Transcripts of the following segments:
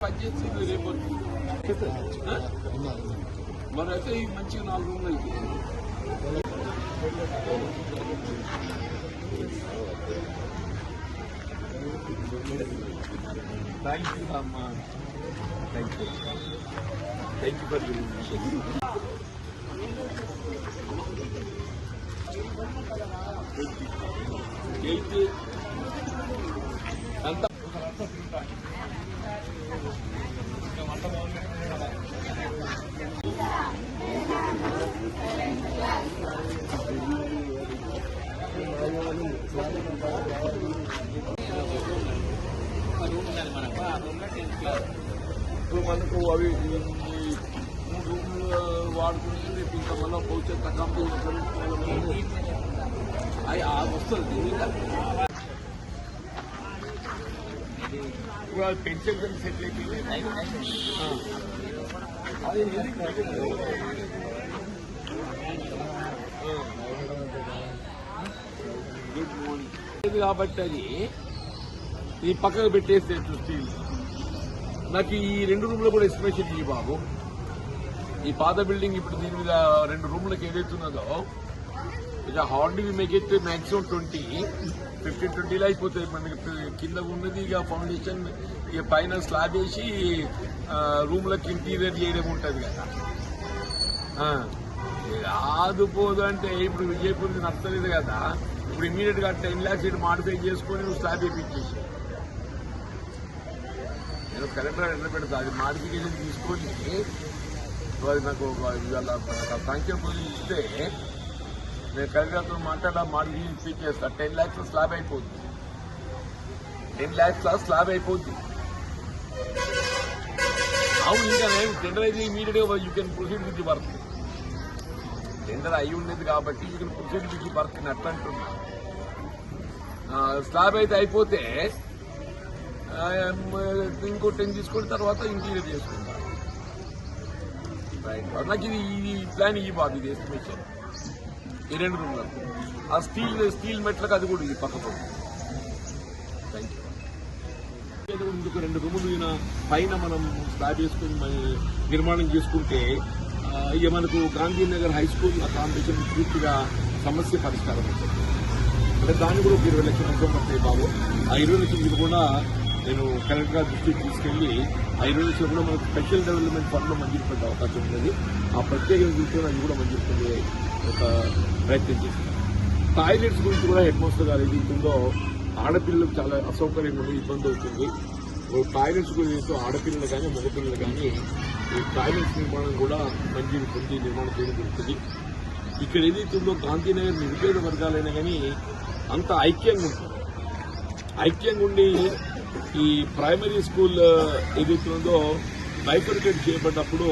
పనిచేస్తుంది రేపు? మరి అయితే ఈ మంచిగా నాలుగు రూమ్లు అయితే. థ్యాంక్ యూ అమ్మా thank you thank you for eight మనకు అవి ఈ ఈ మూడు రూములు వాడుకుని రేపు ఇంకా మళ్ళీ భవిష్యత్ కంపెనీ అవి ఆ. వస్తుంది ఇప్పుడు పెన్షన్ సెటిల్ అయిపోయింది అది మార్నింగ్ కాబట్టి అది ఈ పక్కకు పెట్టేస్తే స్టీల్ నాకు ఈ రెండు రూమ్లు కూడా ఎస్టిమేషన్ ఇవి బాబు. ఈ పాత బిల్డింగ్ ఇప్పుడు దీని మీద రెండు రూమ్లకు ఏదైతే ఉన్నదో ఇక hardly make it maximum twenty fifteen ట్వంటీలో అయిపోతుంది మనకి కింద ఉన్నది ఇక ఫౌండేషన్ ఇక పైన స్లాబ్ వేసి రూమ్లకు ఇంటీరియర్ చేయడం ఉంటుంది కదా. రాదు పోదు అంటే ఇప్పుడు విజయపూర్కి నచ్చలేదు కదా. ఇప్పుడు ఇమీడియట్గా టెన్ ల్యాక్స్ ఇటు మాడిఫై చేసుకొని నువ్వు స్లాబ్ వేయించేసి నేను కలెక్టర్ ఎండ పెడతా అది మాడిఫికేషన్ తీసుకొని అది నాకు ఇవాళ సంఖ్య సాంక్షన్ ఇస్తే నేను కలెక్టర్తో మాట్లాడా మాడిఫికేషన్ ఇప్పించేస్తా. టెన్ ల్యాక్స్ స్లాబ్ అయిపోద్ది. టెన్ ల్యాక్స్ స్లాబ్ అయిపోద్ది. అవును ఇంకా నేను టెండర్ అయితే ఇమీడియట్గా you can proceed with work tender అయి ఉండేది కాబట్టి you can proceed with the work అని స్లాబ్ అయితే అయిపోతే ఇంకో టెన్ తీసుకున్న తర్వాత ఇంటీరియర్ చేసుకుంటా రైట్ నాకు ఇది ఇది ప్లాన్ ఈ బాబు ఇది ఎస్టిమేషన్ ఈ రెండు రూమ్లకు ఆ స్టీల్ స్టీల్ మెట్లకు అది కూడా ఇది పక్క థ్యాంక్ యూ ఇంకొక రెండు రూములు పైన మనం స్లాబ్ చేసుకుని నిర్మాణం చేసుకుంటే ఇక మనకు గాంధీనగర్ హై స్కూల్ అకామిడేషన్ పూర్తిగా సమస్య పరిష్కారం అవుతుంది అంటే దాన్ని కూడా ఒక ఇరవై లక్షల రూపాయలు పడతాయి బాబు. ఆ ఇరవై లక్షలు కూడా నేను కరెక్ట్గా దృష్టికి తీసుకెళ్ళి ఆ ఇరవై లక్షలు కూడా మనకు స్పెషల్ డెవలప్మెంట్ ఫండ్లో మంజూరు పెట్టే అవకాశం ఉన్నది. ఆ ప్రత్యేకంగా చూసుకొని అది కూడా మంజూరు పొందే ఒక ప్రయత్నం చేస్తాం టాయిలెట్స్ గురించి కూడా హెడ్ మాస్టర్ గారు ఏదైతుందో ఆడపిల్లలకు చాలా అసౌకర్యంగా ఉంది ఇబ్బంది అవుతుంది. టాయిలెట్స్ గురించి ఆడపిల్లలు కానీ మగపిల్లలు కానీ ఈ టాయిలెట్స్ నిర్మాణం కూడా మంజూరు పొంది నిర్మాణం చేయడం జరుగుతుంది ఇక్కడ ఏదైతుందో గాంధీనగర్ నిరుపేద వర్గాలైనా కానీ అంత ఐక్యంగా ఉంటుంది ఐక్యంగా ఉండి ఈ ప్రైమరీ స్కూల్ ఏదైతే ఉందో బైఫర్కేట్ చేయబడ్డప్పుడు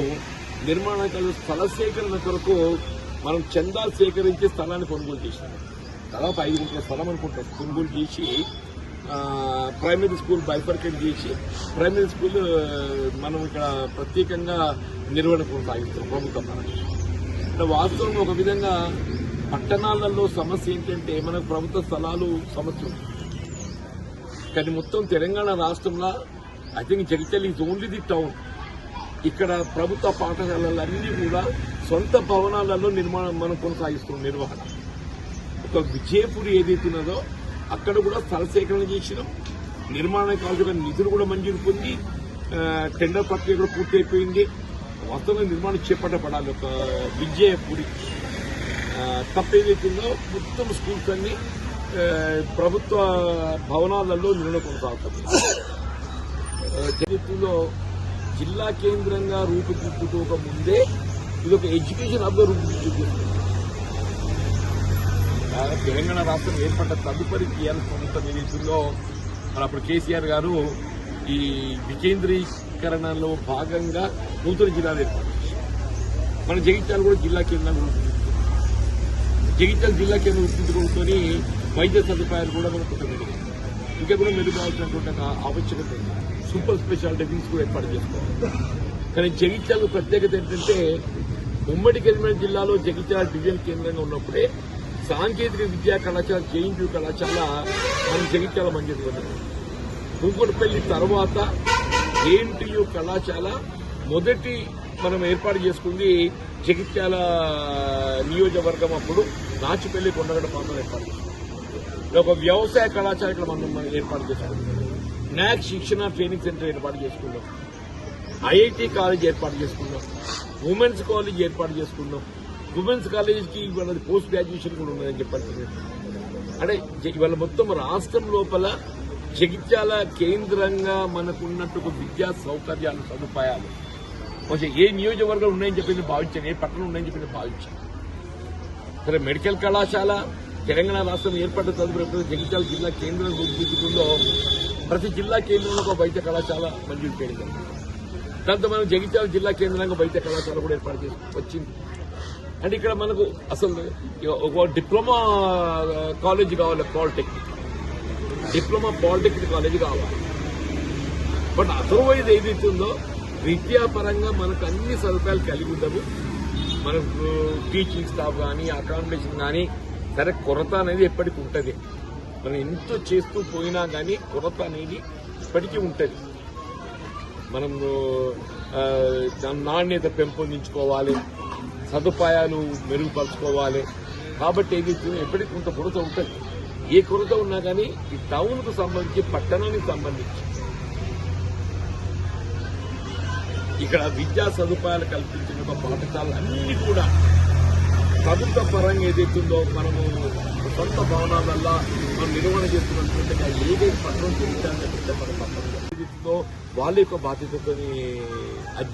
నిర్మాణాలు స్థల సేకరణ కొరకు మనం చందా సేకరించి స్థలాన్ని కొనుగోలు చేసినాం దాదాపు ఐదు గుంటల స్థలం అనుకుంటాం. కొనుగోలు చేసి ప్రైమరీ స్కూల్ బైఫర్కేట్ చేసి ప్రైమరీ స్కూల్ మనం ఇక్కడ ప్రత్యేకంగా నిర్వహణ కొనసాగిస్తాం ప్రభుత్వం అంటే వాస్తవం ఒక విధంగా పట్టణాలలో సమస్య ఏంటంటే మనకు ప్రభుత్వ స్థలాలు సమస్య ఉంది. కానీ మొత్తం తెలంగాణ రాష్ట్రంలో I think Jagtial is only the town ఇక్కడ ప్రభుత్వ పాఠశాలలన్నీ కూడా సొంత భవనాలలో నిర్మాణం మనం కొనసాగిస్తున్నాం నిర్వహణ. ఒక విజయపూర్ ఏదైతున్నదో అక్కడ కూడా స్థల సేకరణ చేసినాం. నిర్మాణ కావాల్సిన నిధులు కూడా మంజూరు పొంది టెండర్ ప్రక్రియ కూడా పూర్తయిపోయింది. వాస్తవంగా నిర్మాణం చేపట్టబడాలి. ఒక విజయపురి ఆ, తప్ప ఏదైతుందో మొత్తం స్కూల్స్ అన్ని ప్రభుత్వ భవనాలలో నిర్ణయం కొనసాగుతుంది జిల్లా కేంద్రంగా రూపుదిద్దుకోక ముందే ఇది ఒక ఎడ్యుకేషన్ హబ్గా రూపుదిద్దుకుంటుంది తెలంగాణ రాష్ట్రం ఏర్పడ్డ తదుపరి టీఆర్ఎస్ ప్రభుత్వం ఏదైతుందో మరి అప్పుడు కేసీఆర్ గారు ఈ వికేంద్రీకరణలో భాగంగా నూతన జిల్లాలు ఏర్పాటు మన జగిత్యాల కూడా జిల్లా కేంద్రంగా ఉంటుంది. జగిత్యాల జిల్లా కేంద్రం రూపుదిద్దుకుంటుని వైద్య సదుపాయాలు కూడా మనకు ఇంకా కూడా మెరుగుపడాల్సినటువంటి ఆవశ్యకత ఉంది. సూపర్ స్పెషాలిటీ వింగ్స్ కూడా ఏర్పాటు చేసుకోవాలి. కానీ జగిత్యాల ప్రత్యేకత ఏంటంటే ఉమ్మడి కరీంనగర్ జిల్లాలో జగిత్యాల డివిజన్ కేంద్రంగా ఉన్నప్పుడే సాంకేతిక విద్యా కళాశాల జేఎన్యూ కళాశాల మన జగిత్యాల మంజూరు పొందింది కుంకుడుపల్లి తర్వాత జేఎన్టీయు కళాశాల. మొదటి మనం ఏర్పాటు చేసుకుంది జగిత్యాల నియోజకవర్గం అప్పుడు నాచుపల్లి కొండగడ ప్రాంతంలో ఏర్పాటు చేసుకుంది ఒక వ్యవసాయ కళాశాల ఇక్కడ మనం మనం ఏర్పాటు చేసుకుంటాం నాక్ శిక్షణ ట్రైనింగ్ సెంటర్ ఏర్పాటు చేసుకున్నాం ఐఐటి కాలేజ్ ఏర్పాటు చేసుకున్నాం ఉమెన్స్ కాలేజ్ ఏర్పాటు చేసుకున్నాం ఉమెన్స్ కాలేజ్కి ఇవాళ పోస్ట్ గ్రాడ్యుయేషన్ కూడా ఉన్నదని చెప్పాల్సింది అంటే ఇవాళ మొత్తం రాష్ట్రం లోపల జగిత్యాల కేంద్రంగా మనకున్నట్టు విద్యా సౌకర్యాలు సదుపాయాలు. కొంచెం ఏ నియోజకవర్గాలు ఉన్నాయని చెప్పింది భావించాను ఏ పట్టణం ఉన్నాయని చెప్పింది భావించాను సరే మెడికల్ కళాశాల తెలంగాణ రాష్ట్రం ఏర్పడ్డ తదుపరి జగిత్యాల జిల్లా కేంద్రం రూపుదిద్దుకుందో ప్రతి జిల్లా కేంద్రంలో ఒక వైద్య కళాశాల మంజూరు చేయడం దాంతో మనం జగిత్యాల జిల్లా కేంద్రంగా వైద్య కళాశాల కూడా ఏర్పాటు చేసి వచ్చింది. అంటే ఇక్కడ మనకు అసలు ఒక డిప్లొమా కాలేజ్ కావాలి పాలిటెక్నిక్. డిప్లొమా పాలిటెక్నిక్ కాలేజ్ కావాలి. బట్ అదర్వైజ్ ఏదైతే ఉందో విద్యాపరంగా మనకు అన్ని సదుపాయాలు కలిగి ఉండవు. మనకు టీచింగ్ స్టాఫ్ కానీ అకామిడేషన్ కానీ సరే కొరత అనేది ఎప్పటికీ ఉంటుంది. మనం ఎంత చేస్తూ పోయినా కానీ కొరత అనేది ఇప్పటికీ ఉంటుంది. మనం దాని నాణ్యత పెంపొందించుకోవాలి. సదుపాయాలు మెరుగుపరచుకోవాలి. కాబట్టి ఇది ఎప్పటికీ కొంత కొరత ఉంటుంది. ఏ కొరత ఉన్నా కానీ ఈ టౌన్కు సంబంధించి పట్టణానికి సంబంధించి. ఇక్కడ విద్యా సదుపాయాలు కల్పించిన ఒక పాఠశాలలు అన్ని కూడా ప్రభుత్వ పరంగా ఏదైతుందో మనము సొంత భవనాలల్లా మనం నిర్వహణ చేస్తున్నటువంటి ఏదైతే పట్టణం జరుగుతుందో పెద్ద మన పట్టణం ఏదైతుందో వాళ్ళ యొక్క బాధ్యతతో అది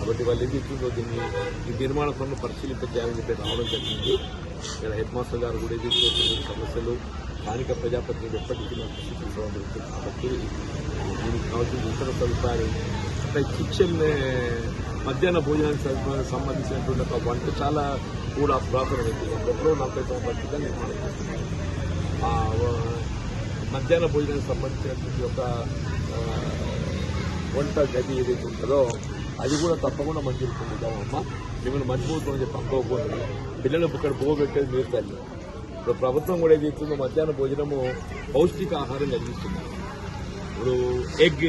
కాబట్టి వాళ్ళు ఏం ఇస్తుందో దీన్ని ఈ నిర్మాణ పనులు పరిశీలించాలని చెప్పి రావడం జరిగింది. ఇక్కడ హెడ్ మాస్టర్ గారు కూడా ఏదైతే సమస్యలు స్థానిక ప్రజాప్రతినిధులు ఎప్పటికీ నాకు చూపించడం జరుగుతుంది. కాబట్టి దీనికి కావాల్సిన ఇతర సదుపాయాలు అంటే కిచెన్ మధ్యాహ్న భోజనానికి సంబంధించినటువంటి ఒక వంట చాలా కూడా పురాతనమైంది ఎప్పుడో నలభై సంవత్సరాల క్రితం నిర్మాణం చేస్తున్నారు. మధ్యాహ్న భోజనానికి సంబంధించినటువంటి ఒక వంట గది ఏదైతే ఉంటుందో అది కూడా తప్పకుండా మంజూరు అమ్మ. మిమ్మల్ని మర్చిపోతుందని చెప్పి అనుకోకూడదు పిల్లలు ఇక్కడ పోగొట్టేది మీరు తల్లి. ఇప్పుడు ప్రభుత్వం కూడా ఏది ఇస్తుందో మధ్యాహ్న భోజనము పౌష్టిక ఆహారం కలిగిస్తుంది. ఇప్పుడు ఎగ్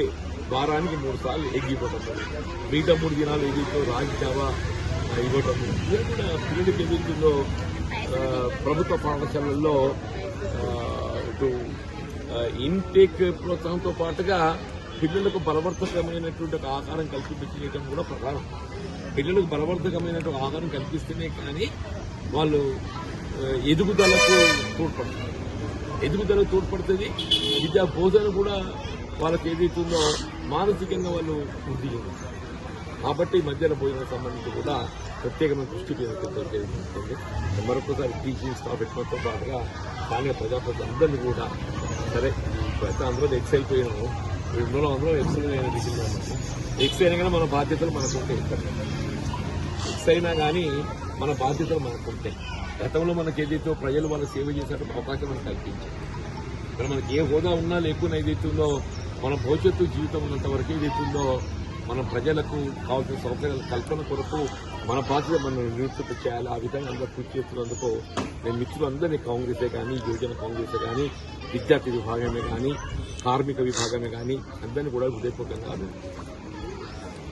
వారానికి మూడు సార్లు ఎగ్ ఇవ్వటం మిగతా మూడు దినాలు ఏదైతే రాగి జావా ఆ, ఇవ్వటం కూడా పిల్లలకి ఏదైతుందో ప్రభుత్వ పాఠశాలల్లో ఇటు ఇంటేక్ ప్రోత్సాహంతో పాటుగా పిల్లలకు బలవర్ధకమైనటువంటి ఒక ఆహారం కల్పించడం కూడా ప్రధానం. పిల్లలకు బలవర్ధకమైనటువంటి ఆహారం కల్పిస్తేనే కానీ వాళ్ళు ఎదుగుదలకు తోడ్పడుతుంది ఎదుగుదలకు తోడ్పడుతుంది. విద్యా బోధన కూడా వాళ్ళకి ఏదైతుందో మానసికంగా వాళ్ళు వృద్ధి చెందుతారు కాబట్టి మధ్యాహ్న భోజనం సంబంధించి కూడా ప్రత్యేకమైన దృష్టి జరుగుతుంది మరొకసారి టీచింగ్ స్టాఫ్ ఎక్కువతో పాటుగా స్థానిక ప్రజాప్రతి అందరినీ కూడా సరే ఇప్పుడైతే ఎక్సైల్ పోయినాము. ఇందులో అందరూ ఎక్స్ దిగుతున్నాము ఎక్స్ అయినా కానీ మన బాధ్యతలు మనకు ఉంటాయి ఎక్స్ అయినా. కానీ మన బాధ్యతలు మనకు ఉంటాయి గతంలో మనకి ఏదైతే ప్రజలు మన సేవ చేసేటప్పుడు అవకాశం మనకు కల్పించారు. ఇక్కడ మనకి ఏ హోదా ఉన్నా లేకున్నా ఏదైతుందో మన భవిష్యత్తు జీవితం ఉన్నంత వరకు ఏదైతుందో మన ప్రజలకు కావాల్సిన సౌకర్యాల కల్పన కొరకు మన బాధ్యత మనం నివృత్తి చేయాలి. ఆ విధంగా అందరూ కృషి చేస్తున్నందుకు నేను మిత్రులందరినీ కాంగ్రెసే కానీ యువజన కాంగ్రెసే కానీ విద్యార్థి విభాగమే కానీ కార్మిక విభాగమే కానీ అందరినీ కూడా హృదయపూర్వకంగా